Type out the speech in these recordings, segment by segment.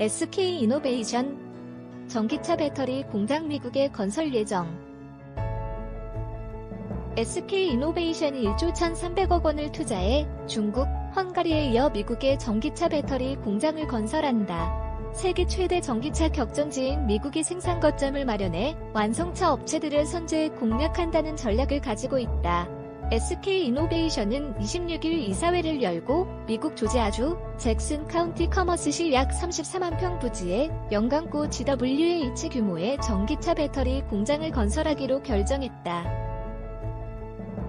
SK 이노베이션 전기차 배터리 공장 미국에 건설 예정. SK 이노베이션이 1조 1,300억 원을 투자해 중국, 헝가리에 이어 미국에 전기차 배터리 공장을 건설한다. 세계 최대 전기차 격전지인 미국이 생산 거점을 마련해 완성차 업체들을 선제해 공략한다는 전략을 가지고 있다. SK 이노베이션은 26일 이사회를 열고 미국 조지아주 잭슨 카운티 커머스시 약 34만 평 부지에 영광고 GWH 규모의 전기차 배터리 공장을 건설하기로 결정했다.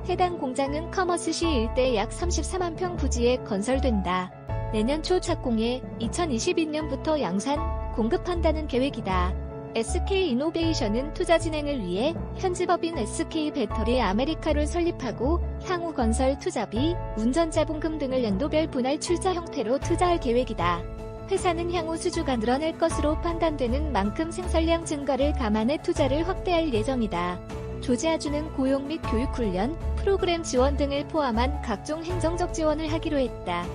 해당 공장은 커머스시 일대 약 34만 평 부지에 건설된다. 내년 초 착공해 2022년부터 양산, 공급한다는 계획이다. SK 이노베이션은 투자 진행을 위해 현지법인 SK 배터리 아메리카를 설립하고 향후 건설 투자비, 운전자본금 등을 연도별 분할 출자 형태로 투자할 계획이다. 회사는 향후 수주가 늘어날 것으로 판단되는 만큼 생산량 증가를 감안해 투자를 확대할 예정이다. 조지아주는 고용 및 교육 훈련, 프로그램 지원 등을 포함한 각종 행정적 지원을 하기로 했다.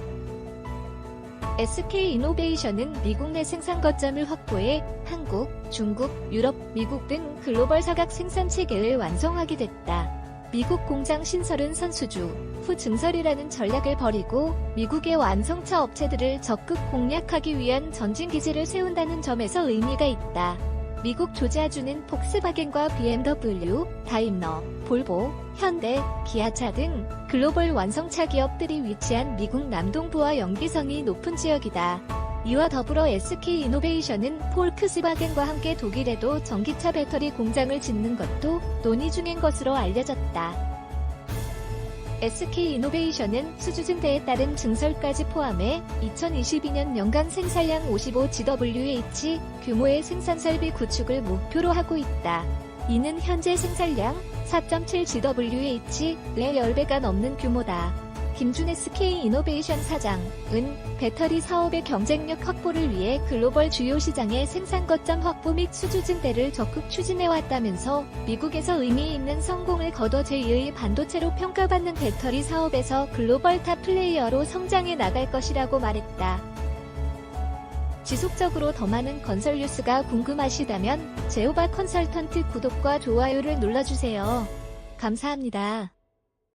SK 이노베이션은 미국 내 생산 거점을 확보해 한국, 중국, 유럽, 미국 등 글로벌 사각 생산 체계를 완성하게 됐다. 미국 공장 신설은 선수주, 후 증설이라는 전략을 벌이고 미국의 완성차 업체들을 적극 공략하기 위한 전진 기지를 세운다는 점에서 의미가 있다. 미국 조지아주는 폭스바겐과 BMW, 다임러, 볼보, 현대, 기아차 등 글로벌 완성차 기업들이 위치한 미국 남동부와 연기성이 높은 지역이다. 이와 더불어 SK 이노베이션은 폴크스바겐과 함께 독일에도 전기차 배터리 공장을 짓는 것도 논의 중인 것으로 알려졌다. SK 이노베이션은 수주증대에 따른 증설까지 포함해 2022년 연간 생산량 55GWH 규모의 생산 설비 구축을 목표로 하고 있다. 이는 현재 생산량 4.7GWH 내 10배가 넘는 규모다. 김준 SK 이노베이션 사장 은 배터리 사업의 경쟁력 확보를 위해 글로벌 주요 시장의 생산 거점 확보 및 수주 증대를 적극 추진해왔다면서 미국에서 의미 있는 성공을 거둬 제2의 반도체로 평가받는 배터리 사업에서 글로벌 탑 플레이어로 성장해 나갈 것이라고 말했다. 지속적으로 더 많은 건설 뉴스가 궁금하시다면 제오바 컨설턴트 구독과 좋아요를 눌러주세요. 감사합니다.